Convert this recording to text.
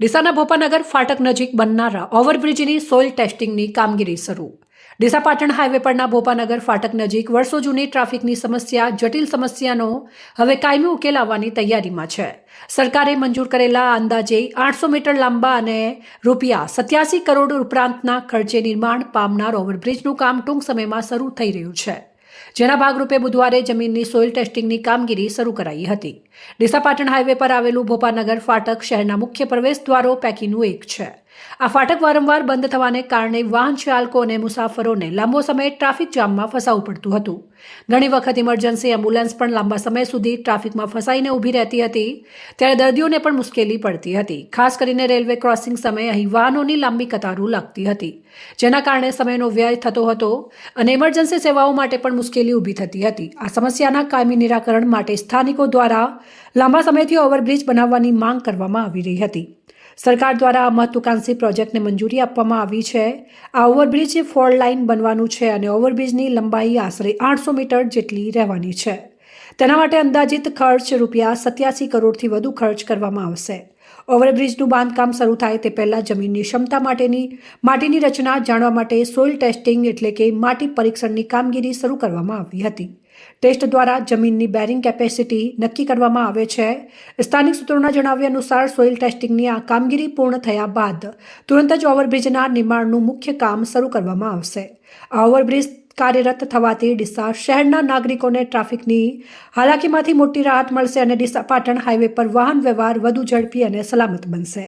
ડીસાના ભોપાનગર ફાટક નજીક બનનારા ઓવરબ્રિજની સોઇલ ટેસ્ટિંગની કામગીરી શરૂ. ડીસા પાટણ હાઈવે પરના ભોપાનગર ફાટક નજીક વર્ષો જૂની ટ્રાફિકની સમસ્યા, જટિલ સમસ્યાનો હવે કાયમી ઉકેલ આવવાની તૈયારીમાં છે. સરકારે મંજૂર કરેલા અંદાજે આઠસો મીટર લાંબા અને રૂપિયા સત્યાસી કરોડ ઉપરાંતના ખર્ચે નિર્માણ પામનાર ઓવરબ્રિજનું કામ ટૂંક સમયમાં શરૂ થઈ રહ્યું છે. જેના ભાગરૂપે બુધવારે જમીનની સોઇલ ટેસ્ટિંગની કામગીરી શરૂ કરાઈ હતી. ડીસાપાટણ હાઇવે પર આવેલું ભોપાનગર ફાટક શહેરના મુખ્ય પ્રવેશ દ્વારો પૈકીનું એક છે. આ ફાટક વારંવાર બંધ થવાને કારણે વાહન ચાલકો અને મુસાફરોને લાંબો સમય ટ્રાફિક જામમાં ફસાવવું પડતું હતું. ઘણી વખત ઇમરજન્સી એમ્બ્યુલન્સ પણ લાંબા સમય સુધી ટ્રાફિકમાં ફસાઈને ઊભી રહેતી હતી. ત્યારે દર્દીઓને પણ મુશ્કેલી પડતી હતી. ખાસ કરીને રેલવે ક્રોસિંગ સમયે અહીં વાહનોની લાંબી કતારો લાગતી હતી, જેના કારણે સમયનો વ્યય થતો હતો અને ઇમરજન્સી સેવાઓ માટે પણ મુશ્કેલી ઊભી થતી હતી. આ સમસ્યાના કાયમી નિરાકરણ માટે સ્થાનિકો દ્વારા લાંબા સમયથી ઓવરબ્રિજ બનાવવાની માંગ કરવામાં આવી રહી હતી. સરકાર દ્વારા આ મહત્વાકાંક્ષી પ્રોજેક્ટને મંજૂરી આપવામાં આવી છે. આ ઓવરબ્રિજ ફોર લાઇન બનવાનું છે અને ઓવરબ્રિજની લંબાઈ આશરે આઠસો મીટર જેટલી રહેવાની છે. તેના માટે અંદાજિત ખર્ચ રૂપિયા સત્યાસી કરોડથી વધુ ખર્ચ કરવામાં આવશે. ઓવરબ્રિજનું બાંધકામ શરૂ થાય તે પહેલાં જમીનની ક્ષમતા માટેની, માટીની રચના જાણવા માટે સોઇલ ટેસ્ટિંગ એટલે કે માટી પરીક્ષણની કામગીરી શરૂ કરવામાં આવી હતી. ટેસ્ટ દ્વારા જમીનની બેરિંગ કેપેસિટી નક્કી કરવામાં આવે છે. સ્થાનિક સૂત્રોના જણાવ્યા અનુસાર સોઇલ ટેસ્ટિંગની આ કામગીરી પૂર્ણ થયા બાદ તુરંત જ ઓવરબ્રિજના નિર્માણનું મુખ્ય કામ શરૂ કરવામાં આવશે. આ ઓવરબ્રિજ કાર્યરત થવાથી ડીસા શહેરના નાગરિકોને ટ્રાફિકની હાલાકીમાંથી મોટી રાહત મળશે અને ડીસા પાટણ હાઈવે પર વાહન વ્યવહાર વધુ ઝડપી અને સલામત બનશે.